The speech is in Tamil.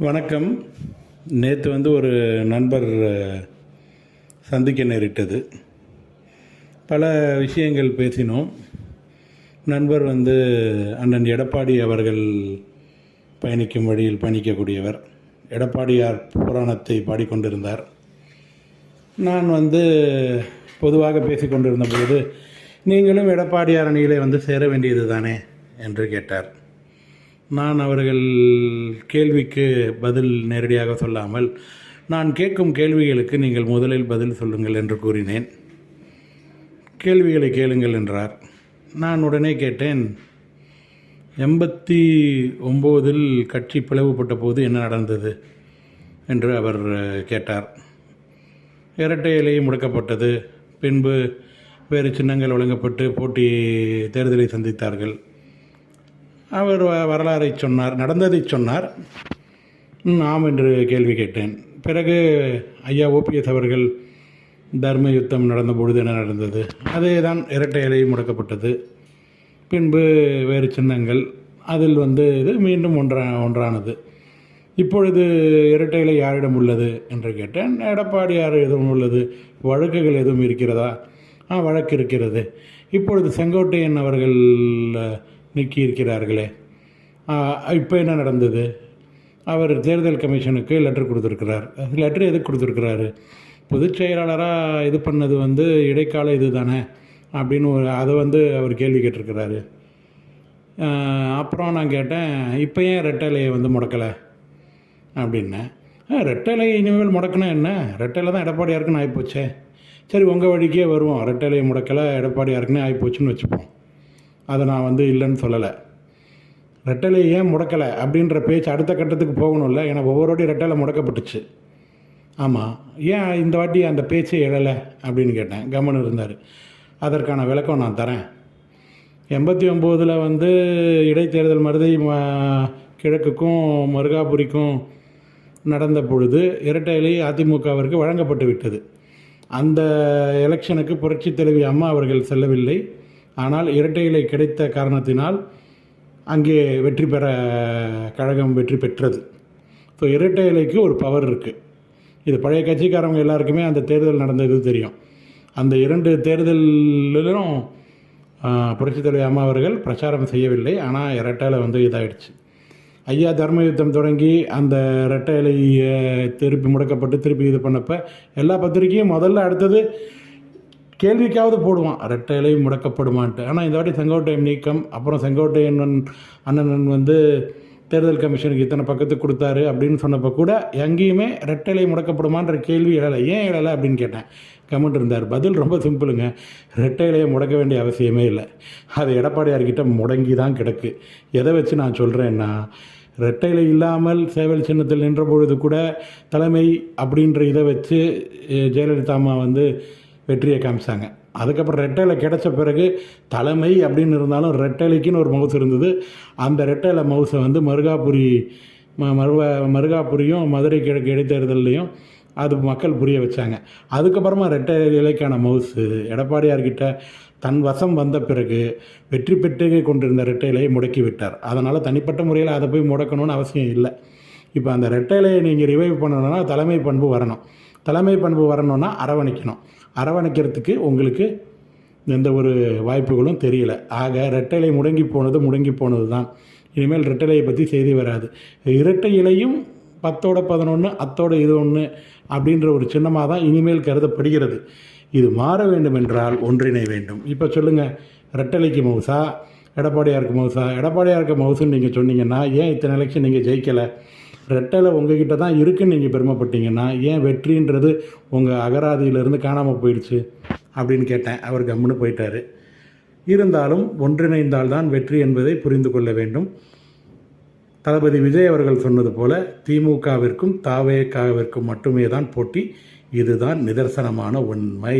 வணக்கம். நேற்று வந்து ஒரு நண்பர் சந்திக்க நேரிட்டது. பல விஷயங்கள் பேசினோம். நண்பர் வந்து அண்ணன் எடப்பாடி அவர்கள் பயணிக்கும் வழியில் பயணிக்கக்கூடியவர். எடப்பாடியார் புராணத்தை பாடிக்கொண்டிருந்தார். நான் வந்து பொதுவாக பேசிக்கொண்டிருந்த பொழுது நீங்களும் எடப்பாடியார் அணியிலே வந்து சேர வேண்டியது தானே என்று கேட்டார். நான் அவர்கள் கேள்விக்கு பதில் நேரடியாக சொல்லாமல் நான் கேட்கும் கேள்விகளுக்கு நீங்கள் முதலில் பதில் சொல்லுங்கள் என்று கூறினேன். கேள்விகளை கேளுங்கள் என்றார். நான் உடனே கேட்டேன் எண்பத்தி ஒம்போதில் கட்சி பிளவுபட்ட போது என்ன நடந்தது? என்று அவர் கேட்டார். இரட்டை இலை முடக்கப்பட்டது. பின்பு வேறு சின்னங்கள் வழங்கப்பட்டு போட்டி தேர்தலை சந்தித்தார்கள். அவர் வ- வரலாறை சொன்னார் நடந்ததை சொன்னார். ஆம் என்று கேள்வி கேட்டேன். பிறகு ஐயா ஓபிஎஸ் அவர்கள் தர்ம யுத்தம் நடந்த பொழுது என்ன நடந்தது? அதே தான் இரட்டை இலை முடக்கப்பட்டது. பின்பு வேறு சின்னங்கள் அதில் வந்து இது மீண்டும் ஒன்றா ஒன்றானது. இப்பொழுது இரட்டை இலை யாரிடம் உள்ளது என்று கேட்டேன். எடப்பாடி யார் எதுவும் உள்ளது? வழக்குகள் எதுவும் இருக்கிறதா? ஆ வழக்கு இருக்கிறது. இப்பொழுது செங்கோட்டையன் அவர்கள் நீக்கியிருக்கிறார்களே. இருக்கிறார்களே இப்போ என்ன நடந்தது? அவர் தேர்தல் கமிஷனுக்கு லெட்டர் கொடுத்துருக்கிறார். லெட்டர் எதுக்கு கொடுத்துருக்கிறாரு? பொதுச் செயலாளராக இது பண்ணது வந்து இடைக்கால இது தானே அப்படின்னு ஒரு அதை வந்து அவர் கேள்வி கேட்டிருக்கிறாரு. அப்புறம் நான் கேட்டேன் இப்போ ஏன் ரெட்டலையை வந்து முடக்கலை? அப்படின்னேன். ரெட்டலை இனிமேல் முடக்கினா என்ன? ரெட்டலை தான் எடப்பாடியாருக்குன்னு ஆகிப்போச்சே சரி உங்கள் வழிக்கே வருவோம். ரெட்டலையை முடக்கலை எடப்பாடியாருக்குன்னு ஆகிப்போச்சுன்னு வச்சுப்போம். அதை நான் வந்து இல்லைன்னு சொல்லலை. ரெட்டலை ஏன் முடக்கலை அப்படின்ற பேச்சு அடுத்த கட்டத்துக்கு போகணும்ல. ஏன்னா ஒவ்வொரு வாட்டி ரெட்டலை முடக்கப்பட்டுச்சு. ஆமாம் ஏன் இந்த வாட்டி அந்த பேச்சே எழலை அப்படின்னு கேட்டேன். கவனம் இருந்தார். அதற்கான விளக்கம் நான் தரேன். எண்பத்தி ஒம்போதில் வந்து இடைத்தேர்தல் மருதை கிழக்குக்கும் மருகாபுரிக்கும் நடந்த பொழுது இரட்டை இலை அதிமுகவிற்கு வழங்கப்பட்டு விட்டது. அந்த எலெக்ஷனுக்கு புரட்சித் தலைவி அம்மா அவர்கள் செல்லவில்லை. ஆனால் இரட்டை இலை கிடைத்த காரணத்தினால் அங்கே வெற்றி பெற கழகம் வெற்றி பெற்றது. ஸோ இரட்டை இலைக்கு ஒரு பவர் இருக்குது இது பழைய கட்சிக்காரவங்க எல்லாருக்குமே அந்த தேர்தல் நடந்தது தெரியும். அந்த இரண்டு தேர்தலிலும் புரட்சித் தலைவர் அம்மா அவர்கள் பிரச்சாரம் செய்யவில்லை. ஆனால் இரட்டையில் வந்து இதாயிடுச்சு. ஐயா தர்ம யுத்தம் தொடங்கி அந்த இரட்டை இலை திருப்பி முடக்கப்பட்டு திருப்பி இது பண்ணப்போ எல்லா பத்திரிக்கையும் முதல்ல அடுத்தது கேள்விக்காவது போடுவான். ரெட்டை இலை முடக்கப்படுமான்ட்டு. ஆனால் இந்த வாட்டி செங்கோட்டையன் நீக்கம் அப்புறம் செங்கோட்டையன் அண்ணன் வந்து தேர்தல் கமிஷனுக்கு இத்தனை பக்கத்துக்கு கொடுத்தாரு அப்படின்னு சொன்னப்போ கூட எங்கேயுமே ரெட்டை இலை முடக்கப்படுமான்ற கேள்வி எழலை. ஏன் எழலை அப்படின்னு கேட்டேன். கமெண்ட் இருந்தார். பதில் ரொம்ப சிம்பிளுங்க. ரெட்டை இலையை முடக்க வேண்டிய அவசியமே இல்லை. அது எடப்பாடியார்கிட்ட முடங்கி தான் கிடக்கு. எதை வச்சு நான் சொல்கிறேன்னா ரெட்டை இலை இல்லாமல் சேவல் சின்னத்தில் நின்ற பொழுது கூட தலைமை அப்படின்ற இதை வச்சு ஜெயலலிதா அம்மா வந்து வெற்றியை காமிச்சாங்க. அதுக்கப்புறம் ரெட்டையில கிடைச்ச பிறகு தலைமை அப்படின்னு இருந்தாலும் ரெட்டைலைக்குன்னு ஒரு மவுஸ் இருந்தது. அந்த ரெட்டையில மவுஸை வந்து மருகாபுரி ம மருவ மருகாபுரியும் மதுரை கிழக்கு இடைத்தேர்தல்லையும் அது மக்கள் புரிய வச்சாங்க. அதுக்கப்புறமா ரெட்டை இலைக்கான மவுஸு எடப்பாடியார்கிட்ட தன் வசம் வந்த பிறகு வெற்றி பெற்று கொண்டிருந்த ரெட்டை இலையை முடக்கி விட்டார். அதனால் தனிப்பட்ட முறையில் அதை போய் முடக்கணும்னு அவசியம் இல்லை. இப்போ அந்த ரெட்டை இலையை நீங்கள் ரிவைவ் பண்ணணும்னா தலைமை பண்பு வரணும். தலைமை பண்பு வரணும்னா அரவணைக்கணும். அரவணைக்கிறதுக்கு உங்களுக்கு எந்த ஒரு வாய்ப்புகளும் தெரியல. ஆக ரெட்டை முடங்கி போனது முடங்கி போனது தான் இனிமேல் ரெட்டையலையை பற்றி செய்தி வராது. இரட்டை இலையும் பத்தோட பதினொன்று அத்தோட இது ஒன்று அப்படின்ற ஒரு சின்னமாக தான் இனிமேல் கருதப்படுகிறது. இது மாற வேண்டும் என்றால் ஒன்றிணை வேண்டும். இப்போ சொல்லுங்கள் ரெட்டலைக்கு மவுசா எடப்பாடியாருக்கு மவுசா எடப்பாடியாருக்கு மவுசுன்னு நீங்கள் சொன்னீங்கன்னா ஏன் இத்தனை எலெக்ஷன் நீங்கள் ஜெயிக்கலை? ரெட்டலை உங்ககிட்ட தான் இருக்குன்னு நீங்கள் பெருமைப்பட்டீங்கன்னா ஏன் வெற்றின்றது உங்கள் அகராதியிலிருந்து காணாமல் போயிடுச்சு அப்படின்னு கேட்டேன். அவர் கம்முன்னு போயிட்டார். இருந்தாலும் ஒன்றிணைந்தால்தான் வெற்றி என்பதை புரிந்து கொள்ள வேண்டும். தளபதி விஜய் அவர்கள் சொன்னது போல திமுகவிற்கும் தாவேக்காவிற்கும் மட்டுமே தான் போட்டி. இதுதான் நிதர்சனமான உண்மை.